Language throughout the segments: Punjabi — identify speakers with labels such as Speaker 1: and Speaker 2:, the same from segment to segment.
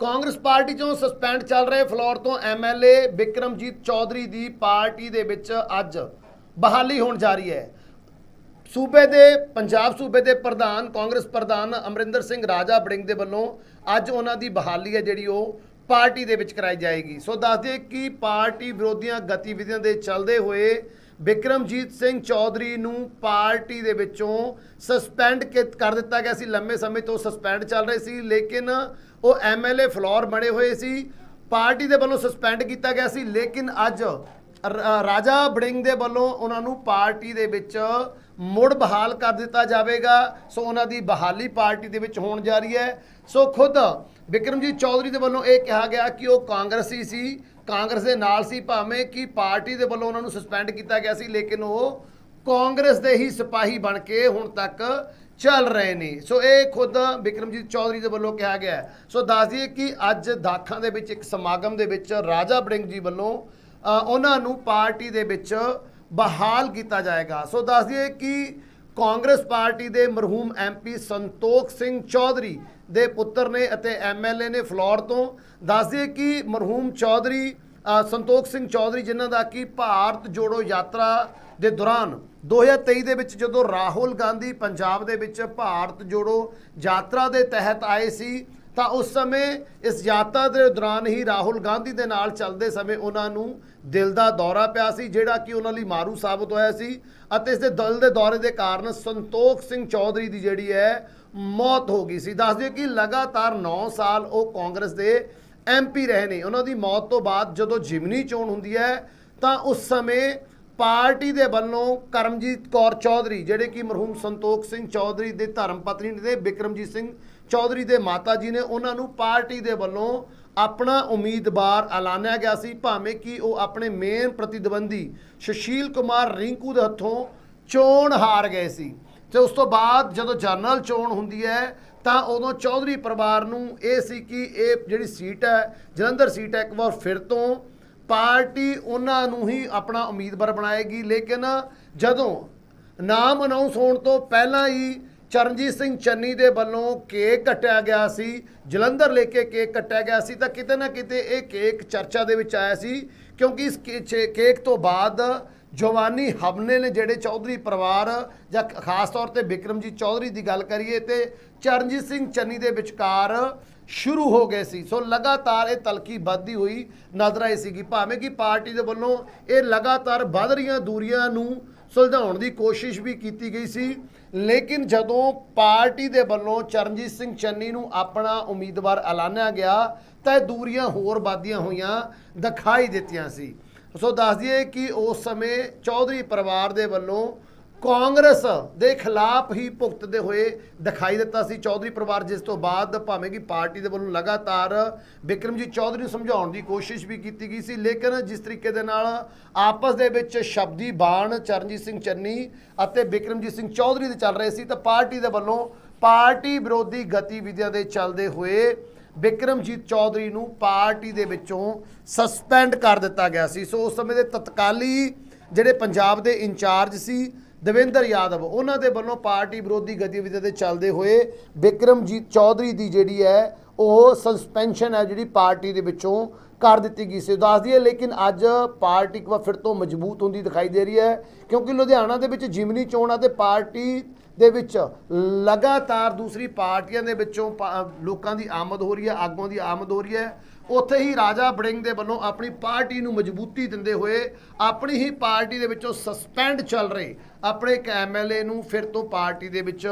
Speaker 1: ਕਾਂਗਰਸ ਪਾਰਟੀ ਚੋਂ ਸਸਪੈਂਡ ਚੱਲ ਰਹੇ ਫਲੋਰ ਤੋਂ ਐਮਐਲਏ ਵਿਕਰਮਜੀਤ ਚੌਧਰੀ ਦੀ ਪਾਰਟੀ ਦੇ ਵਿੱਚ ਅੱਜ ਬਹਾਲੀ ਹੋਣ ਜਾ ਰਹੀ ਹੈ। ਸੂਬੇ ਦੇ, ਪੰਜਾਬ ਸੂਬੇ ਦੇ ਪ੍ਰਧਾਨ, ਕਾਂਗਰਸ ਪ੍ਰਧਾਨ ਅਮਰਿੰਦਰ ਸਿੰਘ ਰਾਜਾ ਬੜਿੰਗ ਦੇ ਵੱਲੋਂ ਅੱਜ ਉਹਨਾਂ ਦੀ ਬਹਾਲੀ ਹੈ ਜਿਹੜੀ ਉਹ ਪਾਰਟੀ ਦੇ ਵਿੱਚ ਕਰਾਈ ਜਾਏਗੀ। ਸੋ ਦੱਸ ਦਈਏ ਕਿ ਪਾਰਟੀ ਵਿਰੋਧੀਆਂ ਗਤੀਵਿਧੀਆਂ ਦੇ ਚੱਲਦੇ ਹੋਏ ਵਿਕਰਮਜੀਤ ਸਿੰਘ ਚੌਧਰੀ ਨੂੰ ਪਾਰਟੀ ਦੇ ਵਿੱਚੋਂ ਸਸਪੈਂਡ ਕਰ ਦਿੱਤਾ ਗਿਆ ਸੀ। ਲੰਮੇ ਸਮੇਂ ਤੋਂ ਸਸਪੈਂਡ ਚੱਲ ਰਹੇ ਸੀ, ਲੇਕਿਨ ਉਹ ਐਮਐਲਏ ਫਲੋਰ ਬਣੇ ਹੋਏ ਸੀ। ਪਾਰਟੀ ਦੇ ਵੱਲੋਂ ਸਸਪੈਂਡ ਕੀਤਾ ਗਿਆ ਸੀ, ਲੇਕਿਨ ਅੱਜ ਰਾਜਾ ਬੜਿੰਗ ਦੇ ਵੱਲੋਂ ਉਹਨਾਂ ਨੂੰ ਪਾਰਟੀ ਦੇ ਵਿੱਚ ਮੁੜ ਬਹਾਲ ਕਰ ਦਿੱਤਾ ਜਾਵੇਗਾ। ਸੋ ਉਹਨਾਂ ਦੀ ਬਹਾਲੀ ਪਾਰਟੀ ਦੇ ਵਿੱਚ ਹੋਣ ਜਾ ਰਹੀ ਹੈ। ਸੋ ਖੁਦ ਵਿਕਰਮਜੀਤ ਚੌਧਰੀ ਦੇ ਵੱਲੋਂ ਇਹ ਕਿਹਾ ਗਿਆ ਕਿ ਉਹ ਕਾਂਗਰਸੀ ਸੀ। ਕਾਂਗਰਸ ਦੇ ਨਾਲ ਸੀ ਭਾਵੇਂ ਕਿ ਪਾਰਟੀ ਦੇ ਵੱਲੋਂ ਉਹਨਾਂ ਨੂੰ ਸਸਪੈਂਡ ਕੀਤਾ ਗਿਆ ਸੀ, ਲੇਕਿਨ ਉਹ ਕਾਂਗਰਸ ਦੇ ਹੀ ਸਿਪਾਹੀ ਬਣ ਕੇ ਹੁਣ ਤੱਕ ਚੱਲ ਰਹੇ ਨੇ। ਸੋ ਇਹ ਖੁਦ ਵਿਕਰਮਜੀਤ ਚੌਧਰੀ ਦੇ ਵੱਲੋਂ ਕਿਹਾ ਗਿਆ ਹੈ। ਸੋ ਦੱਸ ਦਈਏ ਕਿ ਅੱਜ ਦਾਖਾਂ ਦੇ ਵਿੱਚ, ਇੱਕ ਸਮਾਗਮ ਦੇ ਵਿੱਚ ਰਾਜਾ ਬੜਿੰਗ ਜੀ ਵੱਲੋਂ ਉਹਨਾਂ ਨੂੰ ਪਾਰਟੀ ਦੇ ਵਿੱਚ ਬਹਾਲ ਕੀਤਾ ਜਾਏਗਾ। ਸੋ ਦੱਸ ਦਈਏ ਕਿ ਕਾਂਗਰਸ ਪਾਰਟੀ ਦੇ ਮਰਹੂਮ ਐਮਪੀ ਸੰਤੋਖ ਸਿੰਘ ਚੌਧਰੀ ਦੇ ਪੁੱਤਰ ਨੇ ਅਤੇ ਐਮਐਲਏ ਨੇ ਫਲੋਰ ਤੋਂ। ਦੱਸ ਦਈਏ ਕਿ ਮਰਹੂਮ ਚੌਧਰੀ ਸੰਤੋਖ ਸਿੰਘ ਚੌਧਰੀ ਜਿਨ੍ਹਾਂ ਦਾ ਕਿ ਭਾਰਤ ਜੋੜੋ ਯਾਤਰਾ ਦੇ ਦੌਰਾਨ 2023 ਦੇ ਵਿੱਚ ਜਦੋਂ ਰਾਹੁਲ ਗਾਂਧੀ ਪੰਜਾਬ ਦੇ ਵਿੱਚ ਭਾਰਤ ਜੋੜੋ ਯਾਤਰਾ ਦੇ ਤਹਿਤ ਆਏ ਸੀ, ਤਾਂ ਉਸ ਸਮੇਂ ਇਸ ਯਾਤਰਾ ਦੇ ਦੌਰਾਨ ਹੀ ਰਾਹੁਲ ਗਾਂਧੀ ਦੇ ਨਾਲ ਚੱਲਦੇ ਸਮੇਂ ਉਹਨਾਂ ਨੂੰ ਦਿਲ ਦਾ ਦੌਰਾ ਪਿਆ ਸੀ, ਜਿਹੜਾ ਕਿ ਉਹਨਾਂ ਲਈ ਮਾਰੂ ਸਾਬਤ ਹੋਇਆ ਸੀ ਅਤੇ ਇਸ ਦੇ ਦਿਲ ਦੇ ਦੌਰੇ ਦੇ ਕਾਰਨ ਸੰਤੋਖ ਸਿੰਘ ਚੌਧਰੀ ਦੀ ਜਿਹੜੀ ਹੈ ਮੌਤ ਹੋ ਗਈ ਸੀ। ਦੱਸ ਦਿਓ ਕਿ ਲਗਾਤਾਰ 9 ਸਾਲ ਉਹ ਕਾਂਗਰਸ ਦੇ ਐਮਪੀ ਰਹੇ ਨੇ। ਉਹਨਾਂ ਦੀ ਮੌਤ ਤੋਂ ਬਾਅਦ ਜਦੋਂ ਜਿਮਨੀ ਚੋਣ ਹੁੰਦੀ ਹੈ, ਤਾਂ ਉਸ ਸਮੇਂ ਪਾਰਟੀ ਦੇ ਵੱਲੋਂ ਕਰਮਜੀਤ ਕੌਰ ਚੌਧਰੀ, ਜਿਹੜੇ ਕਿ ਮਰਹੂਮ ਸੰਤੋਖ ਸਿੰਘ ਚੌਧਰੀ ਦੇ ਧਰਮ ਪਤਨੀ ਨੇ, ਬਿਕਰਮਜੀਤ ਸਿੰਘ ਚੌਧਰੀ ਦੇ ਮਾਤਾ ਜੀ ਨੇ, ਉਹਨਾਂ ਨੂੰ ਪਾਰਟੀ ਦੇ ਵੱਲੋਂ ਆਪਣਾ ਉਮੀਦਵਾਰ ਐਲਾਨਿਆ ਗਿਆ ਸੀ। ਭਾਵੇਂ ਕਿ ਉਹ ਆਪਣੇ ਮੇਨ ਪ੍ਰਤੀਦਵੰਦੀ ਸੁਸ਼ੀਲ ਕੁਮਾਰ ਰਿੰਕੂ ਦੇ ਹੱਥੋਂ ਚੋਣ ਹਾਰ ਗਏ ਸੀ। ਤੇ ਉਸ ਤੋਂ ਬਾਅਦ ਜਦੋਂ ਜਨਰਲ ਚੋਣ ਹੁੰਦੀ ਹੈ, ਤਾਂ ਉਦੋਂ ਚੌਧਰੀ ਪਰਿਵਾਰ ਨੂੰ ਇਹ ਸੀ ਕਿ ਇਹ ਜਿਹੜੀ ਸੀਟ ਹੈ, ਜਲੰਧਰ ਸੀਟ ਹੈ, ਇੱਕ ਵਾਰ ਫਿਰ ਤੋਂ ਪਾਰਟੀ ਉਹਨਾਂ ਨੂੰ ਹੀ ਆਪਣਾ ਉਮੀਦਵਾਰ ਬਣਾਏਗੀ। ਲੇਕਿਨ ਜਦੋਂ ਨਾਮ ਅਨਾਉਂਸ ਹੋਣ ਤੋਂ ਪਹਿਲਾਂ ਹੀ ਚਰਨਜੀਤ ਸਿੰਘ ਚੰਨੀ ਦੇ ਵੱਲੋਂ ਕੇਕ ਕੱਟਿਆ ਗਿਆ ਸੀ, ਜਲੰਧਰ ਲੈ ਕੇ ਕੇਕ ਕੱਟਿਆ ਗਿਆ ਸੀ, ਤਾਂ ਕਿਤੇ ਨਾ ਕਿਤੇ ਇਹ ਕੇਕ ਚਰਚਾ ਦੇ ਵਿੱਚ ਆਇਆ ਸੀ, ਕਿਉਂਕਿ ਇਸ ਕੇ- ਛੇ- ਕੇਕ ਤੋਂ ਬਾਅਦ ਜਵਾਨੀ ਹਮਲੇ ਨੇ ਜਿਹੜੇ ਚੌਧਰੀ ਪਰਿਵਾਰ ਜਾਂ ਖਾਸ ਤੌਰ ਤੇ ਬਿਕਰਮਜੀਤ ਚੌਧਰੀ ਦੀ ਗੱਲ ਕਰੀਏ ਤੇ ਚਰਨਜੀਤ ਸਿੰਘ ਚੰਨੀ ਦੇ ਵਿਚਕਾਰ ਸ਼ੁਰੂ ਹੋ ਗਏ ਸੀ। ਸੋ ਲਗਾਤਾਰ ਇਹ ਤਲਕੀ ਵੱਧਦੀ ਹੋਈ ਨਜ਼ਰ ਆਈ ਸੀਗੀ। ਭਾਵੇਂ ਕਿ ਪਾਰਟੀ ਦੇ ਵੱਲੋਂ ਇਹ ਲਗਾਤਾਰ ਵੱਧ ਰਹੀਆਂ ਦੂਰੀਆਂ ਨੂੰ ਸੁਲਝਾਉਣ ਦੀ ਕੋਸ਼ਿਸ਼ ਵੀ ਕੀਤੀ ਗਈ ਸੀ। ਲੇਕਿਨ ਜਦੋਂ ਪਾਰਟੀ ਦੇ ਵੱਲੋਂ ਚਰਨਜੀਤ ਸਿੰਘ ਚੰਨੀ ਨੂੰ ਆਪਣਾ ਉਮੀਦਵਾਰ ਐਲਾਨਿਆ ਗਿਆ, ਤਾਂ ਇਹ ਦੂਰੀਆਂ ਹੋਰ ਵੱਧਦੀਆਂ ਹੋਈਆਂ ਦਿਖਾਈ ਦਿੱਤੀਆਂ ਸੀ। ਸੋ ਦੱਸ ਦਈਏ ਕਿ ਉਸ ਸਮੇਂ ਚੌਧਰੀ ਪਰਿਵਾਰ ਦੇ ਵੱਲੋਂ ਕਾਂਗਰਸ ਦੇ ਖਿਲਾਫ ਹੀ ਭੁਗਤਦੇ ਹੋਏ ਦਿਖਾਈ ਦਿੱਤਾ ਸੀ। ਚੌਧਰੀ ਪਰਿਵਾਰ ਜਿਸ ਤੋਂ ਬਾਅਦ ਭਾਵੇਂ ਕਿ ਪਾਰਟੀ ਦੇ ਵੱਲੋਂ ਲਗਾਤਾਰ ਬਿਕਰਮਜੀਤ ਚੌਧਰੀ ਨੂੰ ਸਮਝਾਉਣ ਦੀ ਕੋਸ਼ਿਸ਼ ਵੀ ਕੀਤੀ ਗਈ ਸੀ, ਲੇਕਿਨ ਜਿਸ ਤਰੀਕੇ ਦੇ ਨਾਲ ਆਪਸ ਦੇ ਵਿੱਚ ਸ਼ਬਦੀ ਬਾਣ ਚਰਨਜੀਤ ਸਿੰਘ ਚੰਨੀ ਅਤੇ ਬਿਕਰਮਜੀਤ ਸਿੰਘ ਚੌਧਰੀ ਦੇ ਚੱਲ ਰਹੇ ਸੀ, ਤਾਂ ਪਾਰਟੀ ਦੇ ਵੱਲੋਂ ਪਾਰਟੀ ਵਿਰੋਧੀ ਗਤੀਵਿਧੀਆਂ ਦੇ ਚੱਲਦੇ ਹੋਏ ਬਿਕਰਮਜੀਤ ਚੌਧਰੀ ਨੂੰ ਪਾਰਟੀ ਦੇ ਵਿੱਚੋਂ ਸਸਪੈਂਡ ਕਰ ਦਿੱਤਾ ਗਿਆ ਸੀ। ਸੋ ਉਸ ਸਮੇਂ ਦੇ ਤਤਕਾਲੀ ਜਿਹੜੇ ਪੰਜਾਬ ਦੇ ਇੰਚਾਰਜ ਸੀ ਦਵਿੰਦਰ ਯਾਦਵ, ਉਹਨਾਂ ਦੇ ਵੱਲੋਂ ਪਾਰਟੀ ਵਿਰੋਧੀ ਗਤੀਵਿਧੀਆਂ ਦੇ ਚੱਲਦੇ ਹੋਏ ਬਿਕਰਮਜੀਤ ਚੌਧਰੀ ਦੀ ਜਿਹੜੀ ਹੈ, ਉਹ ਸਸਪੈਂਸ਼ਨ ਹੈ ਜਿਹੜੀ ਪਾਰਟੀ ਦੇ ਵਿੱਚੋਂ ਕਰ ਦਿੱਤੀ ਗਈ ਸੀ। ਦੱਸਦੀ ਹੈ ਲੇਕਿਨ ਅੱਜ ਪਾਰਟੀ ਇੱਕ ਵਾਰ ਫਿਰ ਤੋਂ ਮਜ਼ਬੂਤ ਹੁੰਦੀ ਦਿਖਾਈ ਦੇ ਰਹੀ ਹੈ, ਕਿਉਂਕਿ ਲੁਧਿਆਣਾ ਦੇ ਵਿੱਚ ਜਿਮਨੀ ਚੋਣਾਂ ਤੇ ਪਾਰਟੀ ਦੇ ਵਿੱਚ ਲਗਾਤਾਰ ਦੂਸਰੀ ਪਾਰਟੀਆਂ ਦੇ ਵਿੱਚੋਂ ਪਾ- ਲੋਕਾਂ ਦੀ ਆਮਦ ਹੋ ਰਹੀ ਹੈ, ਆਗੂਆਂ ਦੀ ਆਮਦ ਹੋ ਰਹੀ ਹੈ। ਉੱਥੇ ਹੀ ਰਾਜਾ ਬੜਿੰਗ ਦੇ ਵੱਲੋਂ ਆਪਣੀ ਪਾਰਟੀ ਨੂੰ ਮਜ਼ਬੂਤੀ ਦਿੰਦੇ ਹੋਏ ਆਪਣੀ ਹੀ ਪਾਰਟੀ ਦੇ ਵਿੱਚੋਂ ਸਸਪੈਂਡ ਚੱਲ ਰਹੇ ਆਪਣੇ ਇੱਕ ਐਮਐਲਏ ਨੂੰ ਫਿਰ ਤੋਂ ਪਾਰਟੀ ਦੇ ਵਿੱਚ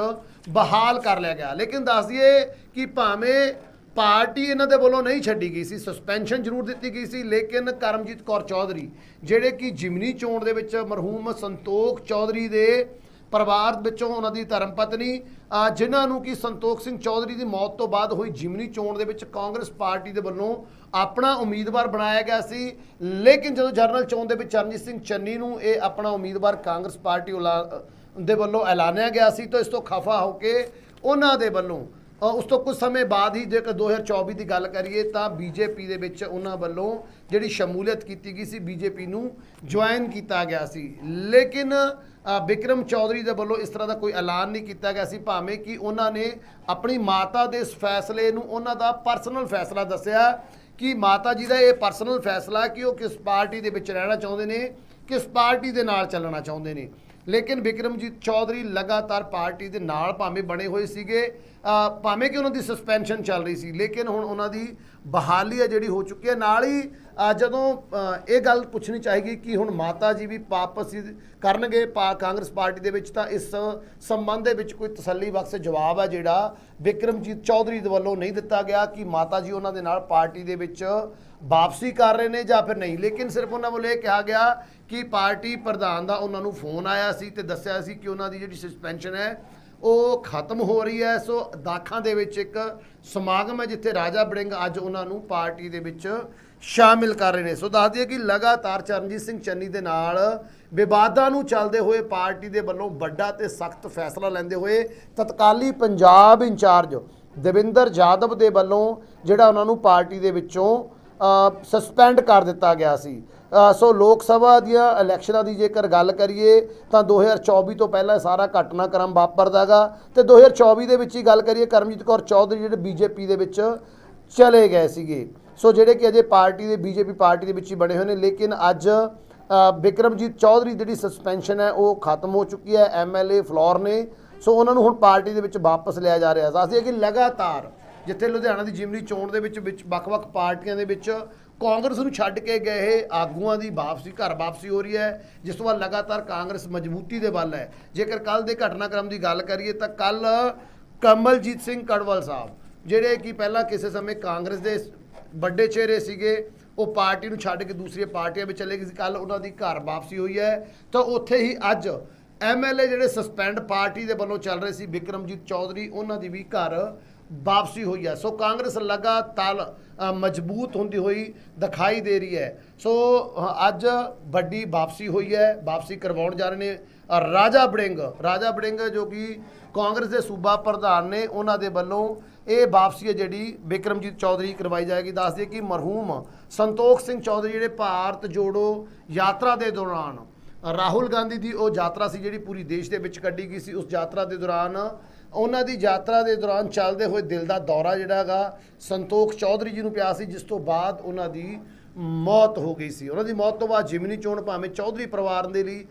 Speaker 1: ਬਹਾਲ ਕਰ ਲਿਆ ਗਿਆ। ਲੇਕਿਨ ਦੱਸ ਦਈਏ ਕਿ ਭਾਵੇਂ ਪਾਰਟੀ ਇਹਨਾਂ ਦੇ ਵੱਲੋਂ ਨਹੀਂ ਛੱਡੀ ਗਈ ਸੀ ਸਸਪੈਂਸ਼ਨ ਜ਼ਰੂਰ ਦਿੱਤੀ ਗਈ ਸੀ, ਲੇਕਿਨ ਕਰਮਜੀਤ ਕੌਰ ਚੌਧਰੀ, ਜਿਹੜੇ ਕਿ ਜਿਮਨੀ ਚੋਣ ਦੇ ਵਿੱਚ ਮਰਹੂਮ ਸੰਤੋਖ ਚੌਧਰੀ ਦੇ ਪਰਿਵਾਰ ਵਿੱਚੋਂ ਉਹਨਾਂ ਦੀ ਧਰਮ ਪਤਨੀ ਜਿਨ੍ਹਾਂ ਨੂੰ ਕਿ ਸੰਤੋਖ ਸਿੰਘ ਚੌਧਰੀ ਦੀ ਮੌਤ ਤੋਂ ਬਾਅਦ ਹੋਈ ਜਿਮਨੀ ਚੋਣ ਦੇ ਵਿੱਚ ਕਾਂਗਰਸ ਪਾਰਟੀ ਦੇ ਵੱਲੋਂ ਆਪਣਾ ਉਮੀਦਵਾਰ ਬਣਾਇਆ ਗਿਆ ਸੀ। ਲੇਕਿਨ ਜਦੋਂ ਜਨਰਲ ਚੋਣ ਦੇ ਵਿੱਚ ਚਰਨਜੀਤ ਸਿੰਘ ਚੰਨੀ ਨੂੰ ਇਹ ਆਪਣਾ ਉਮੀਦਵਾਰ ਕਾਂਗਰਸ ਪਾਰਟੀ ਉਲਾ- ਦੇ ਵੱਲੋਂ ਐਲਾਨਿਆ ਗਿਆ ਸੀ, ਤਾਂ ਇਸ ਤੋਂ ਖਫਾ ਹੋ ਕੇ ਉਹਨਾਂ ਦੇ ਵੱਲੋਂ ਉਸ ਤੋਂ ਕੁਝ ਸਮੇਂ ਬਾਅਦ ਹੀ ਜੇਕਰ 2024 ਦੀ ਗੱਲ ਕਰੀਏ ਤਾਂ ਬੀਜੇਪੀ ਦੇ ਵਿੱਚ ਉਹਨਾਂ ਵੱਲੋਂ ਜਿਹੜੀ ਸ਼ਮੂਲੀਅਤ ਕੀਤੀ ਗਈ ਸੀ ਬੀਜੇਪੀ ਨੂੰ ਜੁਆਇਨ ਕੀਤਾ ਗਿਆ ਸੀ। ਲੇਕਿਨ ਬਿਕਰਮ ਚੌਧਰੀ ਦੇ ਵੱਲੋਂ ਇਸ ਤਰ੍ਹਾਂ ਦਾ ਕੋਈ ਐਲਾਨ ਨਹੀਂ ਕੀਤਾ ਗਿਆ ਸੀ, ਭਾਵੇਂ ਕਿ ਉਹਨਾਂ ਨੇ ਆਪਣੀ ਮਾਤਾ ਦੇ ਇਸ ਫੈਸਲੇ ਨੂੰ ਉਹਨਾਂ ਦਾ ਪਰਸਨਲ ਫੈਸਲਾ ਦੱਸਿਆ ਕਿ ਮਾਤਾ ਜੀ ਦਾ ਇਹ ਪਰਸਨਲ ਫੈਸਲਾ ਕਿ ਉਹ ਕਿਸ ਪਾਰਟੀ ਦੇ ਵਿੱਚ ਰਹਿਣਾ ਚਾਹੁੰਦੇ ਨੇ, ਕਿਸ ਪਾਰਟੀ ਦੇ ਨਾਲ ਚੱਲਣਾ ਚਾਹੁੰਦੇ ਨੇ। ਲੇਕਿਨ ਵਿਕਰਮਜੀਤ ਚੌਧਰੀ ਲਗਾਤਾਰ ਪਾਰਟੀ ਦੇ ਨਾਲ ਭਾਵੇਂ ਬਣੇ ਹੋਏ ਸੀਗੇ ਭਾਵੇਂ ਕਿ ਉਹਨਾਂ ਦੀ ਸਸਪੈਂਸ਼ਨ ਚੱਲ ਰਹੀ ਸੀ, ਲੇਕਿਨ ਹੁਣ ਉਹਨਾਂ ਦੀ ਬਹਾਲੀ ਹੈ ਜਿਹੜੀ ਹੋ ਚੁੱਕੀ ਹੈ। ਨਾਲ ਹੀ ਜਦੋਂ ਇਹ ਗੱਲ ਪੁੱਛਣੀ ਚਾਹੀਗੀ ਕਿ ਹੁਣ ਮਾਤਾ ਜੀ ਵੀ ਵਾਪਸ ਕਰਨਗੇ ਪਾ, ਕਾਂਗਰਸ ਪਾਰਟੀ ਦੇ ਵਿੱਚ, ਤਾਂ ਇਸ ਸੰਬੰਧ ਦੇ ਵਿੱਚ ਕੋਈ ਤਸੱਲੀ ਬਖਸ਼ ਜਵਾਬ ਹੈ ਜਿਹੜਾ ਵਿਕਰਮਜੀਤ ਚੌਧਰੀ ਦੇ ਵੱਲੋਂ ਨਹੀਂ ਦਿੱਤਾ ਗਿਆ ਕਿ ਮਾਤਾ ਜੀ ਉਹਨਾਂ ਦੇ ਨਾਲ ਪਾਰਟੀ ਦੇ ਵਿੱਚ ਵਾਪਸੀ ਕਰ ਰਹੇ ਨੇ ਜਾਂ ਫਿਰ ਨਹੀਂ? ਲੇਕਿਨ ਸਿਰਫ ਉਹਨਾਂ ਵੱਲੋਂ ਇਹ ਕਿਹਾ ਗਿਆ ਕਿ ਪਾਰਟੀ ਪ੍ਰਧਾਨ ਦਾ ਉਹਨਾਂ ਨੂੰ ਫੋਨ ਆਇਆ ਸੀ ਤੇ ਦੱਸਿਆ ਸੀ ਕਿ ਉਹਨਾਂ ਦੀ ਜਿਹੜੀ ਸਸਪੈਂਸ਼ਨ ਹੈ, ਉਹ ਖਤਮ ਹੋ ਰਹੀ ਹੈ। ਸੋ ਦਾਖਾਂ ਦੇ ਵਿੱਚ ਇੱਕ ਸਮਾਗਮ ਹੈ ਜਿੱਥੇ ਰਾਜਾ ਬੜਿੰਗ ਅੱਜ ਉਹਨਾਂ ਨੂੰ ਪਾਰਟੀ ਦੇ ਵਿੱਚ ਸ਼ਾਮਿਲ ਕਰ ਰਹੇ ਨੇ। ਸੋ ਦੱਸ ਦਈਏ ਕਿ ਲਗਾਤਾਰ ਚਰਨਜੀਤ ਸਿੰਘ ਚੰਨੀ ਦੇ ਨਾਲ ਵਿਵਾਦਾਂ ਨੂੰ ਚੱਲਦੇ ਹੋਏ ਪਾਰਟੀ ਦੇ ਵੱਲੋਂ ਵੱਡਾ ਤੇ ਸਖਤ ਫੈਸਲਾ ਲੈਂਦੇ ਹੋਏ ਤਤਕਾਲੀ ਪੰਜਾਬ ਇੰਚਾਰਜ ਦਵਿੰਦਰ ਜਾਦਵ ਦੇ ਵੱਲੋਂ ਜਿਹੜਾ ਉਹਨਾਂ ਨੂੰ ਪਾਰਟੀ ਦੇ ਵਿੱਚੋਂ ਸਸਪੈਂਡ ਕਰ ਦਿੱਤਾ ਗਿਆ ਸੀ। ਸੋ ਲੋਕ ਸਭਾ ਦੀਆਂ ਇਲੈਕਸ਼ਨਾਂ ਦੀ ਜੇਕਰ ਗੱਲ ਕਰੀਏ ਤਾਂ 2024 ਤੋਂ ਪਹਿਲਾਂ ਸਾਰਾ ਘਟਨਾਕ੍ਰਮ ਵਾਪਰਦਾਗਾ ਤੇ 2024 ਦੇ ਵਿੱਚ ਹੀ ਗੱਲ ਕਰੀਏ ਕਰਮਜੀਤ ਕੌਰ ਚੌਧਰੀ ਜਿਹੜੇ ਬੀਜੇਪੀ ਦੇ ਵਿੱਚ ਚਲੇ ਗਏ ਸੀਗੇ। ਸੋ ਜਿਹੜੇ ਕਿ ਅਜੇ ਪਾਰਟੀ ਦੇ ਬੀਜੇਪੀ ਪਾਰਟੀ ਦੇ ਵਿੱਚ ਹੀ ਬਣੇ ਹੋਏ ਨੇ ਲੇਕਿਨ ਅੱਜ ਅ, ਵਿਕਰਮਜੀਤ ਚੌਧਰੀ ਜਿਹੜੀ ਸਸਪੈਂਸ਼ਨ ਹੈ ਉਹ ਖਤਮ ਹੋ ਚੁੱਕੀ ਹੈ ਐਮਐਲਏ ਫਲੋਰ ਨੇ। ਸੋ ਉਹਨਾਂ ਨੂੰ ਹੁਣ ਪਾਰਟੀ ਦੇ ਵਿੱਚ ਵਾਪਸ ਲਿਆ ਜਾ ਰਿਹਾ। ਦੱਸਦੇ ਕਿ ਲਗਾਤਾਰ ਜਿੱਥੇ ਲੁਧਿਆਣਾ ਦੀ ਜਿਮਨੀ ਚੋਣ ਦੇ ਵਿੱਚ ਵਿੱਚ ਵੱਖ-ਵੱਖ ਪਾਰਟੀਆਂ ਦੇ ਵਿੱਚ ਕਾਂਗਰਸ ਨੂੰ ਛੱਡ ਕੇ ਗਏ ਆਗੂਆਂ ਦੀ ਵਾਪਸੀ, ਘਰ ਵਾਪਸੀ ਹੋ ਰਹੀ ਹੈ। ਜਿਸ ਤੋਂ ਬਾਅਦ ਲਗਾਤਾਰ ਕਾਂਗਰਸ ਮਜ਼ਬੂਤੀ ਦੇ ਵੱਲ ਹੈ। ਜੇਕਰ ਕੱਲ ਦੇ ਘਟਨਾਕ੍ਰਮ ਦੀ ਗੱਲ ਕਰੀਏ ਤਾਂ ਕੱਲ ਕਮਲਜੀਤ ਸਿੰਘ ਕੜਵਲ ਸਾਹਿਬ, ਜਿਹੜੇ ਕਿ ਪਹਿਲਾਂ ਕਿਸੇ ਸਮੇਂ ਕਾਂਗਰਸ ਦੇ ਵੱਡੇ ਚਿਹਰੇ ਸੀਗੇ, ਉਹ ਪਾਰਟੀ ਨੂੰ ਛੱਡ ਕੇ ਦੂਸਰੀਆਂ ਪਾਰਟੀਆਂ ਵਿੱਚ ਚਲੇ ਗਏ ਸੀ। ਕੱਲ ਉਹਨਾਂ ਦੀ ਘਰ ਵਾਪਸੀ ਹੋਈ ਹੈ। ਤਾਂ ਉੱਥੇ ਹੀ ਅੱਜ ਐਮਐਲਏ ਜਿਹੜੇ ਸਸਪੈਂਡ ਪਾਰਟੀ ਦੇ ਵੱਲੋਂ ਚੱਲ ਰਹੇ ਸੀ ਵਿਕਰਮਜੀਤ ਚੌਧਰੀ, ਉਹਨਾਂ ਦੀ ਵੀ ਘਰ ਵਾਪਸੀ ਹੋਈ ਹੈ। ਸੋ ਕਾਂਗਰਸ ਲਗਾਤਾਰ ਮਜ਼ਬੂਤ ਹੁੰਦੀ ਹੋਈ ਦਿਖਾਈ ਦੇ ਰਹੀ ਹੈ। ਸੋ ਅੱਜ ਵੱਡੀ ਵਾਪਸੀ ਹੋਈ ਹੈ। ਵਾਪਸੀ ਕਰਵਾਉਣ ਜਾ ਰਹੇ ਨੇ ਰਾਜਾ ਬੜਿੰਗ ਰਾਜਾ ਬੜਿੰਗ ਜੋ ਕਿ ਕਾਂਗਰਸ ਦੇ ਸੂਬਾ ਪ੍ਰਧਾਨ ਨੇ, ਉਹਨਾਂ ਦੇ ਵੱਲੋਂ ਇਹ ਵਾਪਸੀ ਹੈ ਜਿਹੜੀ ਵਿਕਰਮਜੀਤ ਚੌਧਰੀ ਕਰਵਾਈ ਜਾਏਗੀ। ਦੱਸ ਦਈਏ ਕਿ ਮਰਹੂਮ ਸੰਤੋਖ ਸਿੰਘ ਚੌਧਰੀ ਜਿਹੜੇ ਭਾਰਤ ਜੋੜੋ ਯਾਤਰਾ ਦੇ ਦੌਰਾਨ, ਰਾਹੁਲ ਗਾਂਧੀ ਦੀ ਉਹ ਯਾਤਰਾ ਸੀ ਜਿਹੜੀ ਪੂਰੀ ਦੇਸ਼ ਦੇ ਵਿੱਚ ਕੱਢੀ ਗਈ ਸੀ। ਉਸ ਯਾਤਰਾ ਦੇ ਦੌਰਾਨ ਉਹਨਾਂ ਦੀ ਯਾਤਰਾ ਦੇ ਦੌਰਾਨ ਚੱਲਦੇ ਹੋਏ ਦਿਲ ਦਾ ਦੌਰਾ ਜਿਹੜਾ ਹੈਗਾ, ਸੰਤੋਖ ਚੌਧਰੀ ਜੀ ਨੂੰ ਪਿਆ ਸੀ, ਜਿਸ ਤੋਂ ਬਾਅਦ ਉਹਨਾਂ ਦੀ ਮੌਤ ਹੋ ਗਈ ਸੀ। ਉਹਨਾਂ ਦੀ ਮੌਤ ਤੋਂ ਬਾਅਦ ਜਿਮਨੀ ਚੋਣ ਭਾਵੇਂ ਚੌਧਰੀ ਪਰਿਵਾਰ ਦੇ ਲਈ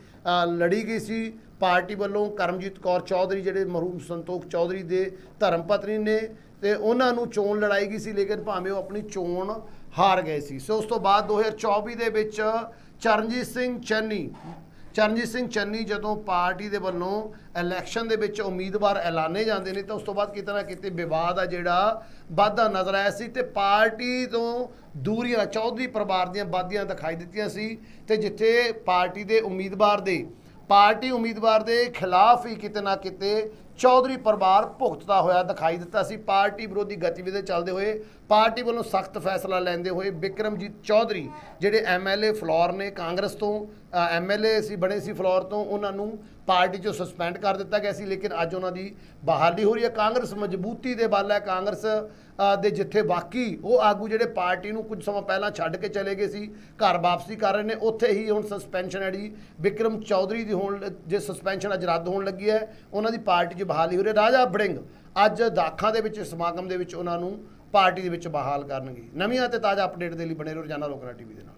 Speaker 1: ਲੜੀ ਗਈ ਸੀ। ਪਾਰਟੀ ਵੱਲੋਂ ਕਰਮਜੀਤ ਕੌਰ ਚੌਧਰੀ ਜਿਹੜੇ ਮਰਹੂਮ ਸੰਤੋਖ ਚੌਧਰੀ ਦੇ ਧਰਮ ਪਤਨੀ ਨੇ ਤੇ ਉਹਨਾਂ ਨੂੰ ਚੋਣ ਲੜਾਈ ਗਈ ਸੀ, ਲੇਕਿਨ ਭਾਵੇਂ ਉਹ ਆਪਣੀ ਚੋਣ ਹਾਰ ਗਏ ਸੀ। ਸੋ ਉਸ ਤੋਂ ਬਾਅਦ 2024 ਦੇ ਵਿੱਚ ਚਰਨਜੀਤ ਸਿੰਘ ਚੰਨੀ ਚਰਨਜੀਤ ਸਿੰਘ ਚੰਨੀ ਜਦੋਂ ਪਾਰਟੀ ਦੇ ਵੱਲੋਂ ਇਲੈਕਸ਼ਨ ਦੇ ਵਿੱਚ ਉਮੀਦਵਾਰ ਐਲਾਨੇ ਜਾਂਦੇ ਨੇ ਤਾਂ ਉਸ ਤੋਂ ਬਾਅਦ ਕਿਤੇ ਨਾ ਕਿਤੇ ਵਿਵਾਦ ਆ ਜਿਹੜਾ, ਵਾਧਾ ਨਜ਼ਰ ਆਇਆ ਸੀ ਤੇ ਪਾਰਟੀ ਤੋਂ ਦੂਰੀਆਂ, ਚੌਧਰੀ ਪਰਿਵਾਰ ਦੀਆਂ ਵਾਧੀਆਂ ਦਿਖਾਈ ਦਿੱਤੀਆਂ ਸੀ ਤੇ ਜਿੱਥੇ ਪਾਰਟੀ ਦੇ ਉਮੀਦਵਾਰ ਦੇ, ਪਾਰਟੀ ਉਮੀਦਵਾਰ ਦੇ ਖਿਲਾਫ ਹੀ ਕਿਤੇ ਨਾ ਕਿਤੇ ਚੌਧਰੀ ਪਰਿਵਾਰ ਭੁਗਤਦਾ ਹੋਇਆ ਦਿਖਾਈ ਦਿੱਤਾ ਸੀ। ਪਾਰਟੀ ਵਿਰੋਧੀ ਗਤੀਵਿਧੀ ਚੱਲਦੇ ਹੋਏ ਪਾਰਟੀ ਵੱਲੋਂ ਸਖਤ ਫੈਸਲਾ ਲੈਂਦੇ ਹੋਏ ਵਿਕਰਮਜੀਤ ਚੌਧਰੀ, ਜਿਹੜੇ ਐਮਐਲਏ ਫਲੋਰ ਨੇ ਕਾਂਗਰਸ ਤੋਂ ਐਮਐਲਏ ਸੀ ਬਣੇ ਸੀ ਫਲੋਰ ਤੋਂ, ਉਹਨਾਂ ਨੂੰ ਪਾਰਟੀ ਚੋਂ ਸਸਪੈਂਡ ਕਰ ਦਿੱਤਾ ਗਿਆ ਸੀ। ਲੇਕਿਨ ਅੱਜ ਉਹਨਾਂ ਦੀ ਬਹਾਲੀ ਹੋ ਰਹੀ ਹੈ। ਕਾਂਗਰਸ ਮਜ਼ਬੂਤੀ ਦੇ ਵੱਲ ਹੈ। ਕਾਂਗਰਸ ਦੇ ਜਿੱਥੇ ਬਾਕੀ ਉਹ ਆਗੂ ਜਿਹੜੇ ਪਾਰਟੀ ਨੂੰ ਕੁਝ ਸਮਾਂ ਪਹਿਲਾਂ ਛੱਡ ਕੇ ਚਲੇ ਗਏ ਸੀ, ਘਰ ਵਾਪਸੀ ਕਰ ਰਹੇ ਨੇ। ਉੱਥੇ ਹੀ ਹੁਣ ਸਸਪੈਂਸ਼ਨ ਹੈ ਜਿਹੜੀ ਵਿਕਰਮ ਚੌਧਰੀ ਦੀ ਹੋਣ, ਜੇ ਸਸਪੈਂਸ਼ਨ ਅੱਜ ਰੱਦ ਹੋਣ ਲੱਗੀ ਹੈ, ਉਹਨਾਂ ਦੀ ਪਾਰਟੀ 'ਚ ਬਹਾਲੀ ਹੋ ਰਹੀ। ਰਾਜਾ ਬੜਿੰਗ ਅੱਜ ਦਾਖਾਂ ਦੇ ਵਿੱਚ, ਸਮਾਗਮ ਦੇ ਵਿੱਚ ਉਹਨਾਂ ਨੂੰ ਪਾਰਟੀ ਦੇ ਵਿੱਚ ਬਹਾਲ ਕਰਨਗੇ। ਨਵੀਆਂ ਤੇ ਤਾਜ਼ਾ ਅਪਡੇਟ ਦੇ ਲਈ ਬਣੇ ਰਹੋ ਰੋਜ਼ਾਨਾ ਲੋਕਰਾ ਟੀਵੀ ਦੇ ਨਾਲ।